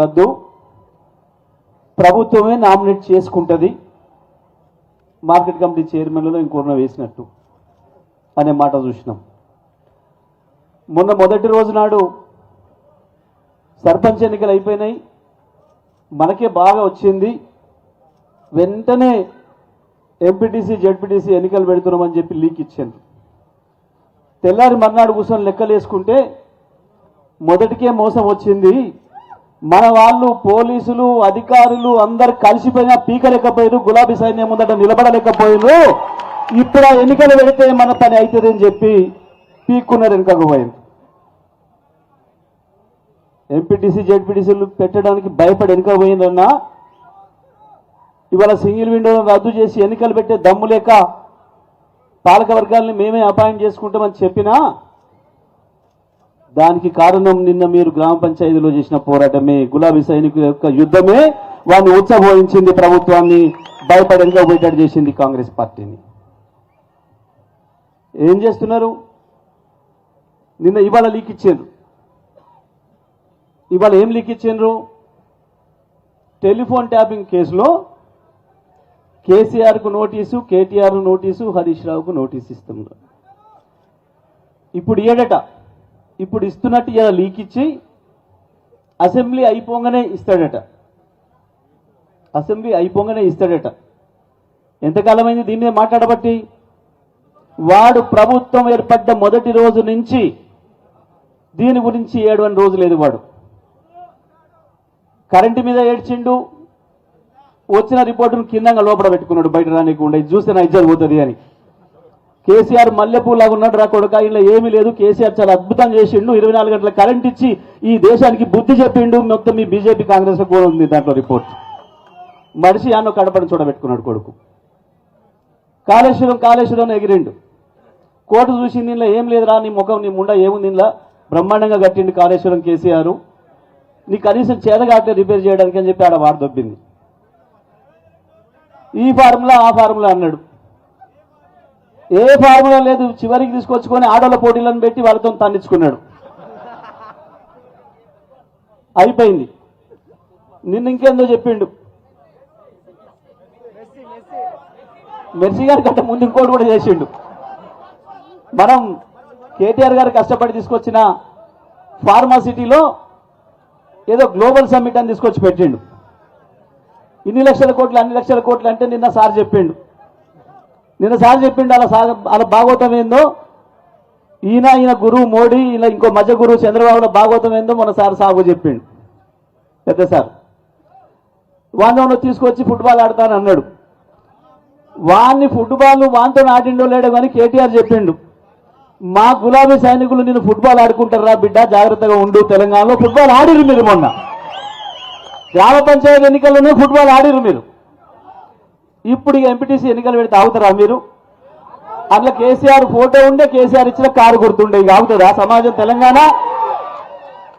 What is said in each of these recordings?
రద్దు. ప్రభుత్వమే నామినేట్ చేసుకుంటుంది. మార్కెట్ కమిటీ చైర్మన్లలో ఇంకొన్న వేసినట్టు అనే మాట చూసినాం. మొన్న మొదటి రోజు నాడు సర్పంచ్ ఎన్నికలు అయిపోయినాయి. మనకే బాగా వచ్చింది. వెంటనే ఎంపీటీసీ జెడ్పీటీసీ ఎన్నికలు పెడుతున్నామని చెప్పి లీక్ ఇచ్చాను తెల్లారి మర్నాడు కూర్చొని లెక్కలు వేసుకుంటే మొదటికే మోసం వచ్చింది మన వాళ్ళు పోలీసులు అధికారులు అందరు కలిసిపోయినా పీకలేకపోయారు గులాబీ సైన్యం ముందట నిలబడలేకపోయారు ఇప్పుడు ఆ ఎన్నికలు పెడితే మన పని అవుతుంది అని చెప్పి పీక్కున్నారు వెనుకకు పోయింది ఎంపీటీసీ జెడ్పీటీసీలు పెట్టడానికి భయపడి వెనుక పోయిందన్నా ఇవాళ సింగిల్ విండోను రద్దు చేసి ఎన్నికలు పెట్టే దమ్ము లేక పాలక వర్గాల్ని మేమే అపాయింట్ చేసుకుంటామని చెప్పినా దానికి కారణం నిన్న మీరు గ్రామ పంచాయతీలో చేసిన పోరాటమే. గులాబీ సైనికుల యొక్క యుద్ధమే వాడిని ఉచ్చబోయించింది ప్రభుత్వాన్ని భయపడంగా పోయేటట్టు చేసింది కాంగ్రెస్ పార్టీని. ఏం చేస్తున్నారు? నిన్న ఇవాళ లీక్ ఇచ్చారు. ఇవాళ ఏం లీక్ ఇచ్చిండ్రు టెలిఫోన్ ట్యాపింగ్ కేసులో కేసీఆర్కు నోటీసు కేటీఆర్ నోటీసు హరీష్ రావుకు నోటీసు ఇస్తున్నారు. ఇప్పుడు ఏడట ఇప్పుడు ఇస్తున్నట్టు ఇలా లీక్ ఇచ్చి అసెంబ్లీ అయిపోగానే ఇస్తాడట. అసెంబ్లీ అయిపోగానే ఇస్తాడట. ఎంతకాలమైంది దీని మీద మాట్లాడబట్టి? వాడు ప్రభుత్వం ఏర్పడ్డ మొదటి రోజు నుంచి దీని గురించి ఏడవని రోజు లేదు వాడు. కరెంటు మీద ఏడ్చిండు వచ్చిన రిపోర్టును కిందంగా లోపల పెట్టుకున్నాడు బయట రానికుండా. చూస్తే నా ఇజ్జలు పోతుంది అని. కేసీఆర్ మల్లెపూలాగా ఉన్నాడు రా కొడుక ఇలా ఏమీ లేదు. కేసీఆర్ చాలా అద్భుతం చేసిండు. ఇరవై నాలుగు గంటల కరెంట్ ఇచ్చి ఈ దేశానికి బుద్ధి చెప్పిండు. మొత్తం మీ బీజేపీ కాంగ్రెస్ కూడా ఉంది దాంట్లో రిపోర్ట్. మడిసి అన్న కడపని చూడబెట్టుకున్నాడు కొడుకు. కాళేశ్వరం కాళేశ్వరం ఎగిరిండు. కోర్టు చూసి దీనిలో ఏం లేదురా నీ ముఖం నీ ముండ ఏముంది దీనిలో బ్రహ్మాండంగా కట్టిండు కాళేశ్వరం కేసీఆర్. నీ కనీసం చేతగాట్లే రిపేర్ చేయడానికి అని చెప్పి ఆడ వాడు దొబ్బింది. ఈ ఫార్ములా ఆ ఫార్ములా అన్నాడు. ఏ ఫార్ములా లేదు చివరికి తీసుకొచ్చుకొని ఆడోళ్ళ పోటీలను పెట్టి వాళ్ళతో తన్నించుకున్నాడు. అయిపోయింది. నిన్న ఇంకేందో చెప్పిండు. మెర్సీ గారి గట్ట ముందు ఇంకోటి కూడా చేసిండు. మనం కేటీఆర్ గారు కష్టపడి తీసుకొచ్చిన ఫార్మాసిటీలో ఏదో గ్లోబల్ సమ్మిట్ అని తీసుకొచ్చి పెట్టిండు. ఇన్ని లక్షల కోట్లు అన్ని లక్షల కోట్లు అంటే నిన్న సార్ చెప్పిండు. నిన్న సార్ చెప్పిండు అలా సార్ అలా భాగవతం ఏందో? ఈయన ఈయన గురువు మోడీ ఇలా ఇంకో మధ్య గురువు చంద్రబాబులో భాగవతం ఏందో మన సార్ సాగు చెప్పిండు. పెద్ద సార్. వాందోను తీసుకొచ్చి ఫుట్బాల్ ఆడతాను అన్నాడు. వాన్ని ఫుట్బాల్ వాంతో ఆడిండో లేడో కానీ కేటీఆర్ చెప్పిండు. మా గులాబీ సైనికులు నేను ఫుట్బాల్ ఆడుకుంటారా బిడ్డ? జాగ్రత్తగా ఉండు తెలంగాణలో ఫుట్బాల్ ఆడిరు మీరు మొన్న. గ్రామ పంచాయతీ ఎన్నికల్లోనే ఫుట్బాల్ ఆడిరు మీరు. ఇప్పుడు ఇక ఎంపీటీసీ ఎన్నికలు పెడితే ఆగుతారా మీరు? అందులో కేసీఆర్ ఫోటో ఉండే కేసీఆర్ ఇచ్చిన కారు గుర్తుండే ఇక ఆగుతుందా? సమాజం తెలంగాణ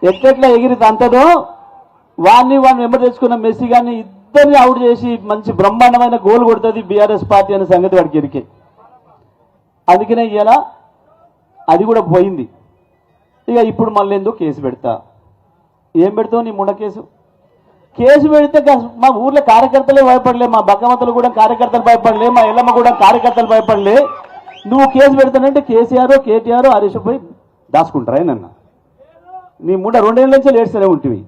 ఎట్లెట్లా ఎగిరి తంతదో వాడిని వాడిని వెంబడి తెచ్చుకున్న మెస్సీ గారిని ఇద్దరిని అవుట్ చేసి మంచి బ్రహ్మాండమైన గోల్ కొడుతుంది బీఆర్ఎస్ పార్టీ అనే సంగతి వాడికి ఎరికే. అందుకనే ఇలా అది కూడా పోయింది. ఇక ఇప్పుడు మళ్ళీ ఎందుకు కేసు పెడతా? ఏం పెడతావు నీ ముండ కేసు కేసు పెడితే మా ఊర్లో కార్యకర్తలే భయపడలే మా బగ్గమతలు కూడా కార్యకర్తలు భయపడలే మా ఎల్లమ్మ కూడా కార్యకర్తలు భయపడలే. నువ్వు కేసు పెడతానంటే కేసీఆర్ కేటీఆర్ హరీష్ పోయి దాచుకుంటారా నన్న నీ ముండ రెండేళ్ళ నుంచి లేడ్సనే ఉంటివి.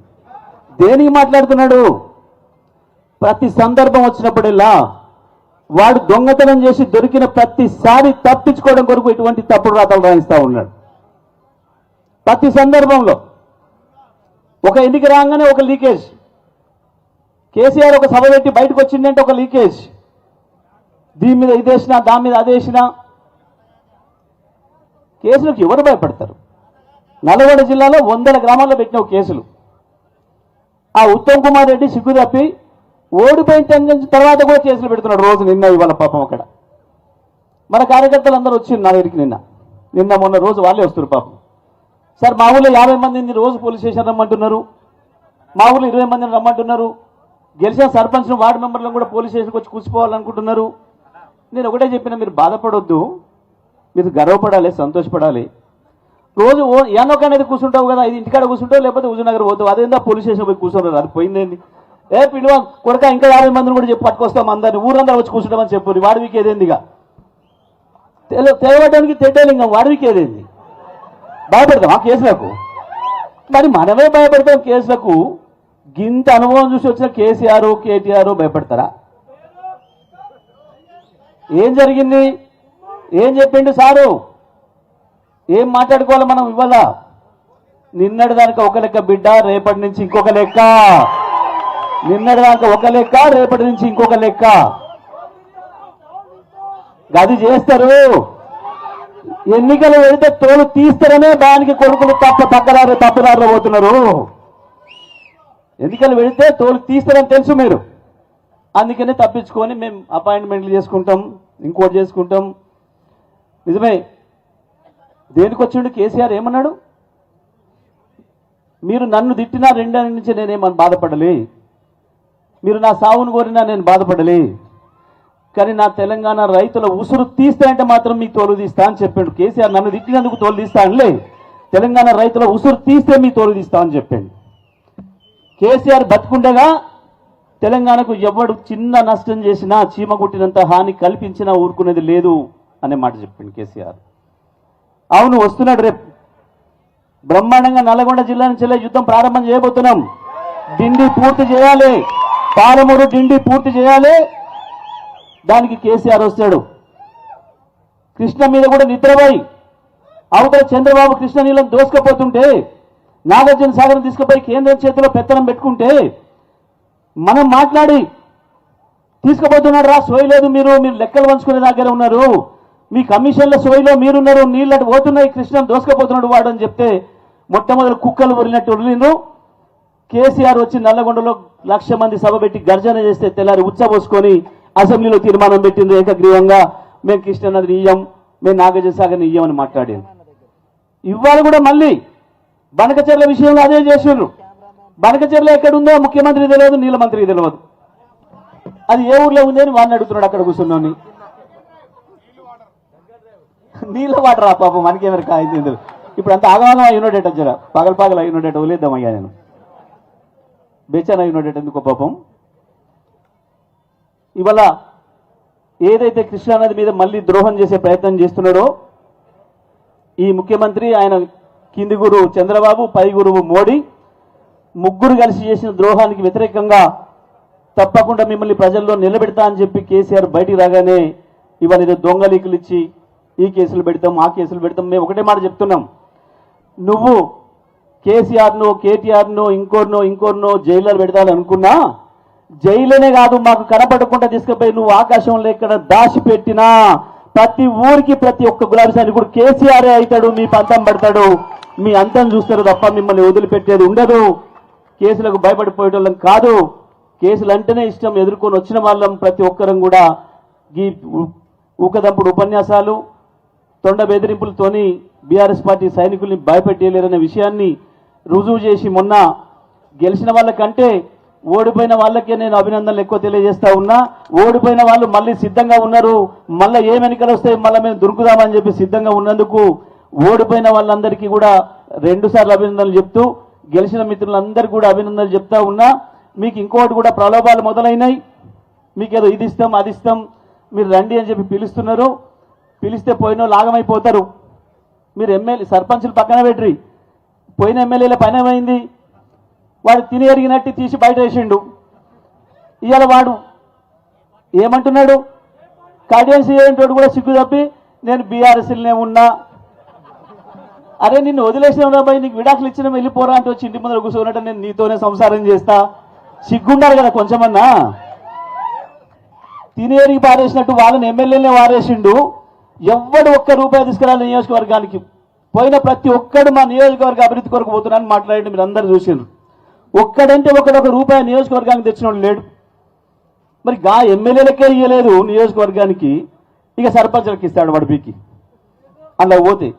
దేనికి మాట్లాడుతున్నాడు? ప్రతి సందర్భం వచ్చినప్పుడల్లా వాడు దొంగతనం చేసి దొరికిన ప్రతిసారి తప్పించుకోవడం కొరకు ఇటువంటి తప్పుడు రాతలు రాయిస్తూ ఉన్నాడు. ప్రతి సందర్భంలో ఒక ఎన్నిక రాగానే ఒక లీకేజ్. కేసీఆర్ ఒక సభ పెట్టి బయటకు వచ్చిందంటే ఒక లీకేజ్. దీని మీద ఇదేసినా దాని మీద అదేసినా. కేసులకు ఎవరు భయపడతారు? నల్గొండ జిల్లాలో వందల గ్రామాల్లో పెట్టిన కేసులు. ఆ ఉత్తమ్ కుమార్ రెడ్డి సిగ్గు తప్పి ఓడిపోయిన తర్వాత కూడా కేసులు పెడుతున్నాడు రోజు నిన్న ఇవాళ పాపం అక్కడ. మన కార్యకర్తలు అందరూ వచ్చి నా దగ్గరికి నిన్న. నిన్న మొన్న రోజు వాళ్ళే వస్తారు పాపం. సార్ మా ఊళ్ళో యాభై మందిని రోజు పోలీస్ స్టేషన్ రమ్మంటున్నారు. మా ఊళ్ళో ఇరవై మందిని రమ్మంటున్నారు. గెలిచిన సర్పంచ్ను వార్డు మెంబర్లను కూడా పోలీస్ స్టేషన్కి వచ్చి కూర్చుకోవాలనుకుంటున్నారు నేను ఒకటే చెప్పిన మీరు బాధపడొద్దు. మీరు గర్వపడాలి సంతోషపడాలి. రోజు ఓ- అనేది కూర్చుంటావు కదా ఇది ఇంటికాడ కూర్చుంటావు లేకపోతే హుజూర్నగర్ పోతావు అదేందా పోలీస్ స్టేషన్ పోయి కూర్చుంటారు అది పోయిందేంది? ఏ పిలువ కొడక ఇంకా యాభై మందిని కూడా చెప్పి పట్టుకొస్తాం అందరిని ఊరందరూ వచ్చి కూర్చుంటామని చెప్పు వాడికి ఏదేందిగా తెల తెలవడానికి తెడ్డలింగం వీక్ ఏదేంది? భయపడతాం ఆ కేసులకు? మరి మనమే భయపడతాం కేసులకు. గింత అనుభవం చూసి వచ్చిన కేసీఆర్ కేటీఆర్ భయపడతారా? ఏం జరిగింది? ఏం చెప్పిండు సారు? ఏం మాట్లాడుకోవాలి మనం ఇవాళ? నిన్నటి దానికి ఒక లెక్క బిడ్డ రేపటి నుంచి ఇంకొక లెక్క. నిన్నటి దానికి ఒక లెక్క రేపటి నుంచి ఇంకొక లెక్క. గది చేస్తారు. ఎన్నికలు వెళితే తోలు తీస్తారనే దానికి కొడుకులు తప్ప తగ్గదారు తప్పుదారులు పోతున్నారు. ఎన్నికలు వెళితే తోలు తీస్తారని తెలుసు మీరు. అందుకనే తప్పించుకొని మేము అపాయింట్మెంట్లు చేసుకుంటాం ఇంకోటి చేసుకుంటాం. నిజమే. దేనికి వచ్చిండు కేసీఆర్ ఏమన్నాడు? మీరు నన్ను తిట్టినా రెండేళ్ళ నుంచి నేనేమని బాధపడలే. మీరు నా సావును కోరినా నేను బాధపడలే. కానీ నా తెలంగాణ రైతుల ఉసురు తీస్తాయంటే మాత్రం మీ తోలు తీస్తా అని చెప్పాడు. కేసీఆర్ నన్ను తిట్టినందుకు తోలు తీస్తా అనలే. తెలంగాణ రైతుల ఉసురు తీస్తే మీ తోలు తీస్తా అని చెప్పాడు. కేసీఆర్ బతుకుండగా తెలంగాణకు ఎవడు చిన్న నష్టం చేసినా చీమ కుట్టినంత హాని కల్పించినా ఊరుకునేది లేదు అనే మాట చెప్పింది కేసీఆర్. అవును వస్తున్నాడు రేపు. బ్రహ్మాండంగా నల్గొండ జిల్లా నుంచి వెళ్ళే యుద్ధం ప్రారంభం చేయబోతున్నాం. డిండి పూర్తి చేయాలి. పాలమూరు డిండి పూర్తి చేయాలి. దానికి కేసీఆర్ వస్తాడు. కృష్ణ మీద కూడా నిద్రపోయి అవతల చంద్రబాబు కృష్ణ నీళ్ళని దోసుకపోతుంటే నాగార్జున సాగర్ తీసుకుపోయి కేంద్రం చేతిలో పెత్తనం పెట్టుకుంటే మనం మాట్లాడి తీసుకుపోతున్నాడు రా సోయి లేదు మీరు మీరు లెక్కలు పంచుకునే దగ్గర ఉన్నారు. మీ కమిషన్ల సోయిలో మీరున్నారు నీళ్ళు అటు పోతున్నాయి కృష్ణం దోసుకపోతున్నాడు వాడు అని చెప్తే మొట్టమొదటి కుక్కలు వరినట్టు వదిలిండ్రు కేసీఆర్ వచ్చి నల్లగొండలో లక్ష మంది సభ పెట్టి గర్జన చేస్తే తెల్లారి ఉచ్చబోసుకొని అసెంబ్లీలో తీర్మానం పెట్టింది ఏకగ్రీవంగా. మేము కృష్ణనదిని ఇయ్యం మేము నాగార్జున సాగర్ని ఇయ్యమని మాట్లాడింది ఇవాళ కూడా మళ్ళీ బనకచెర్ల విషయంలో అదే చేసిండ్రు. బనకచెర్ల ఎక్కడుందో ముఖ్యమంత్రి తెలియదు నీళ్ళ మంత్రి తెలియదు అది ఏ ఊర్లో ఉంది అని వాడిని అడుగుతున్నాడు అక్కడ కూర్చున్నాను నీళ్ళ వాటర్ ఆ పాపం మనకేమైనా కాయింది ఇందులో. ఇప్పుడు అంత ఆగమాగం అయినోడేట జర? పగల పగల అయినోడేట వదిలేద్దామయ్యా నేను. బేచాన్ అయినోడేట ఎందుకో పాపం? ఇవాళ ఏదైతే కృష్ణానది మీద మళ్ళీ ద్రోహం చేసే ప్రయత్నం చేస్తున్నాడో ఈ ముఖ్యమంత్రి ఆయన కింది గురువు చంద్రబాబు పై గురువు మోడీ. ముగ్గురు కలిసి చేసిన ద్రోహానికి వ్యతిరేకంగా తప్పకుండా మిమ్మల్ని ప్రజల్లో నిలబెడతా అని చెప్పి కేసీఆర్ బయటికి రాగానే ఇవాళ దొంగ దొంగలీకులు ఇచ్చి ఈ కేసులు పెడతాం ఆ కేసులు పెడతాం. మేము ఒకటే మాట చెప్తున్నాం. నువ్వు కేసీఆర్ను కేటీఆర్ను ఇంకోర్నో ఇంకోర్నో జైల్లో పెడతానుకున్నా జైలునే కాదు మాకు కనపడకుండా తీసుకుపోయి నువ్వు ఆకాశంలో ఎక్కడ దాచి పెట్టినా ప్రతి ఊరికి ప్రతి ఒక్క గులాబీ కూడా కేసీఆర్ అవుతాడు మీ పంతం పడతాడు. మీ అంతం చూస్తారు తప్ప మిమ్మల్ని వదిలిపెట్టేది ఉండదు. కేసులకు భయపడిపోయేటోళ్ళం కాదు. కేసులు అంటేనే ఇష్టం ఎదుర్కొని వచ్చిన వాళ్ళం ప్రతి ఒక్కరం కూడా. ఈ ఊకదంపుడు ఉపన్యాసాలు తొండ బెదిరింపులతోని బీఆర్ఎస్ పార్టీ సైనికుల్ని భయపెట్టేయలేరనే విషయాన్ని రుజువు చేసి మొన్న గెలిచిన వాళ్ళకంటే ఓడిపోయిన వాళ్ళకే నేను అభినందనలు ఎక్కువ తెలియజేస్తా ఉన్నా. ఓడిపోయిన వాళ్ళు మళ్ళీ సిద్ధంగా ఉన్నారు. మళ్ళీ ఏం ఎన్నికలు వస్తే మళ్ళీ మేము దొరుకుదామని చెప్పి సిద్ధంగా ఉన్నందుకు ఓడిపోయిన వాళ్ళందరికీ కూడా రెండుసార్లు అభినందనలు చెప్తూ గెలిచిన మిత్రులందరికీ కూడా అభినందనలు చెప్తా ఉన్నా మీకు ఇంకోటి కూడా ప్రలోభాలు మొదలైనాయి. మీకు ఏదో ఇది ఇస్తాం అది ఇస్తాం మీరు రండి అని చెప్పి పిలుస్తున్నారు. పిలిస్తే పోయిన లాగమైపోతారు మీరు ఎమ్మెల్యే సర్పంచులు పక్కన పెట్టి పోయిన ఎమ్మెల్యేల పని ఏమైంది? వాడు తిని ఎరిగినట్టు తీసి బయట వేసిండు. ఇవాళ వాడు ఏమంటున్నాడు? కార్డియన్స్ ఏంటోడు కూడా సిగ్గు తప్పి నేను బీఆర్ఎస్ఎల్నే ఉన్నా. అరే నిన్ను వదిలేసిన పోయి నీకు విడాకులు ఇచ్చిన వెళ్ళిపోరా అంటే వచ్చి ఇంటి ముందర కూర్చోనట్టు నేను నీతోనే సంసారం చేస్తా. సిగ్గుండాలి కదా కొంచెమన్నా? తినేరికి పారేసినట్టు వాళ్ళని ఎమ్మెల్యేనే వారేసిండు. ఎవడు ఒక్క రూపాయి తీసుకురాలి నియోజకవర్గానికి పోయిన ప్రతి ఒక్కడు మా నియోజకవర్గ అభివృద్ధి కొరకు పోతున్నాను మాట్లాడండి మీరు అందరు చూసిండ్రు. ఒక్కడంటే ఒకడొక ఒక రూపాయి నియోజకవర్గానికి తెచ్చినోడు లేడు. మరి గా ఎమ్మెల్యేలకే ఇయ్యలేదు నియోజకవర్గానికి. ఇక సర్పంచులకు ఇస్తాడు వాడు పీకి. అలా పోతే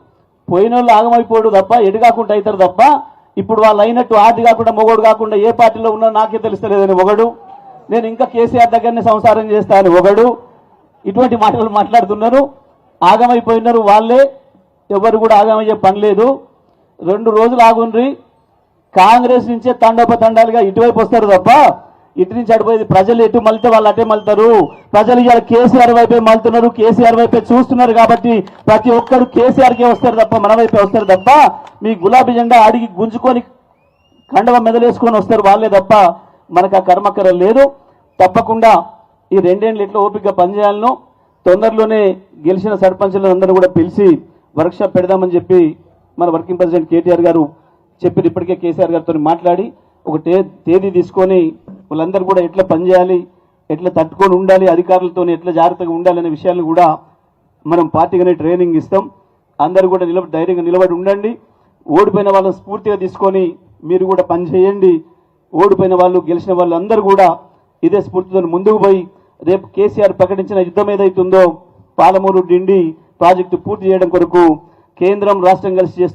పోయిన వాళ్ళు ఆగమైపోడు తప్ప ఎటు కాకుండా అవుతారు తప్ప ఇప్పుడు వాళ్ళు అయినట్టు ఆది కాకుండా మొగోడు కాకుండా ఏ పార్టీలో ఉన్నా నాకే తెలుస్తలేదని ఒకడు. నేను ఇంకా కేసీఆర్ దగ్గరనే సంసారం చేస్తాను ఒకడు. ఇటువంటి మాటలు మాట్లాడుతున్నారు. ఆగమైపోయినారు వాళ్ళే. ఎవరు కూడా ఆగమయ్యే పని లేదు. రెండు రోజులు ఆగుండ్రి. కాంగ్రెస్ నుంచే తండోపతండాలుగా ఇటువైపు వస్తారు తప్ప ఇటు నుంచి అడిపోయేది ప్రజలు ఎటు మళ్తే వాళ్ళు అటే మళ్తారు. ప్రజలు ఇవాళ కేసీఆర్ వైపే మళ్తున్నారు. కేసీఆర్ వైపే చూస్తున్నారు కాబట్టి ప్రతి ఒక్కరు కేసీఆర్కే వస్తారు తప్ప మన వైపే వస్తారు తప్ప మీ గులాబీ జెండా అడిగి గుంజుకొని కండవ మెదలేసుకొని వస్తారు వాళ్ళే తప్ప మనకు ఆ కర్మకర లేదు. తప్పకుండా ఈ రెండేళ్ళు ఎట్లా ఓపిక పనిచేయాలనో. తొందరలోనే గెలిచిన సర్పంచులను అందరూ కూడా పిలిచి వర్క్షాప్ పెడదామని చెప్పి మన వర్కింగ్ ప్రెసిడెంట్ కేటీఆర్ గారు చెప్పిన ఇప్పటికే కేసీఆర్ గారితో మాట్లాడి ఒక తేదీ తీసుకొని వాళ్ళందరూ కూడా ఎట్లా పనిచేయాలి ఎట్లా తట్టుకొని ఉండాలి అధికారులతో ఎట్లా జాగ్రత్తగా ఉండాలి అనే విషయాలను కూడా మనం పార్టీగానే ట్రైనింగ్ ఇస్తాం. అందరూ కూడా నిలబడి ధైర్యంగా నిలబడి ఉండండి. ఓడిపోయిన వాళ్ళని స్ఫూర్తిగా తీసుకొని మీరు కూడా పనిచేయండి ఓడిపోయిన వాళ్ళు గెలిచిన వాళ్ళు అందరూ కూడా ఇదే స్ఫూర్తితో ముందుకు పోయి రేపు కేసీఆర్ ప్రకటించిన యుద్ధం ఏదైతుందో పాలమూరు డిండి ప్రాజెక్టు పూర్తి చేయడం కొరకు కేంద్రం రాష్ట్రం కలిసి చేస్తున్న